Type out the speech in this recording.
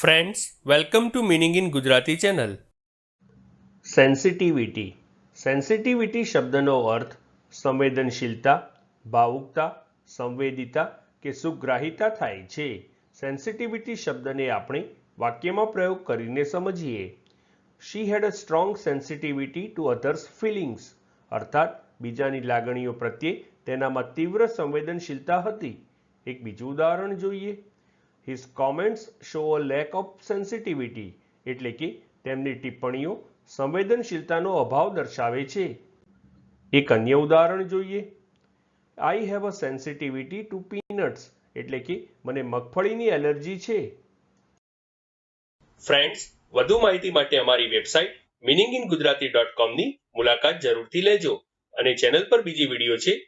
Friends welcome to meaning in Gujarati channel sensitivity sensitivity શબ્દનો અર્થ સંવેદનશીલતા, ભાવુકતા, સંવેદિતા કે સુગ્રાહિતા થાય છે. સેન્સિટિવિટી શબ્દને આપણે વાક્યમાં પ્રયોગ કરીને સમજીએ. She had a strong sensitivity to others feelings અર્થાત, બીજાની લાગણીઓ પ્રત્યે તેનામાં તીવ્ર સંવેદનશીલતા હતી. એક બીજું ઉદાહરણ જોઈએ. His comments show a lack of sensitivity એટલે કે તેમની ટિપ્પણીઓ સંવેદનશીલતાનો અભાવ દર્શાવે છે. એક અન્ય ઉદાહરણ જોઈએ. I have a sensitivity to peanuts એટલે કે મને મગફળીની એલર્જી છે. ફ્રેન્ડ્સ વધુ માહિતી માટે અમારી website meaning in Gujarati dot કોમની મુલાકાત જરૂરથી લેજો અને ચેનલ પર બીજી વીડિયો છે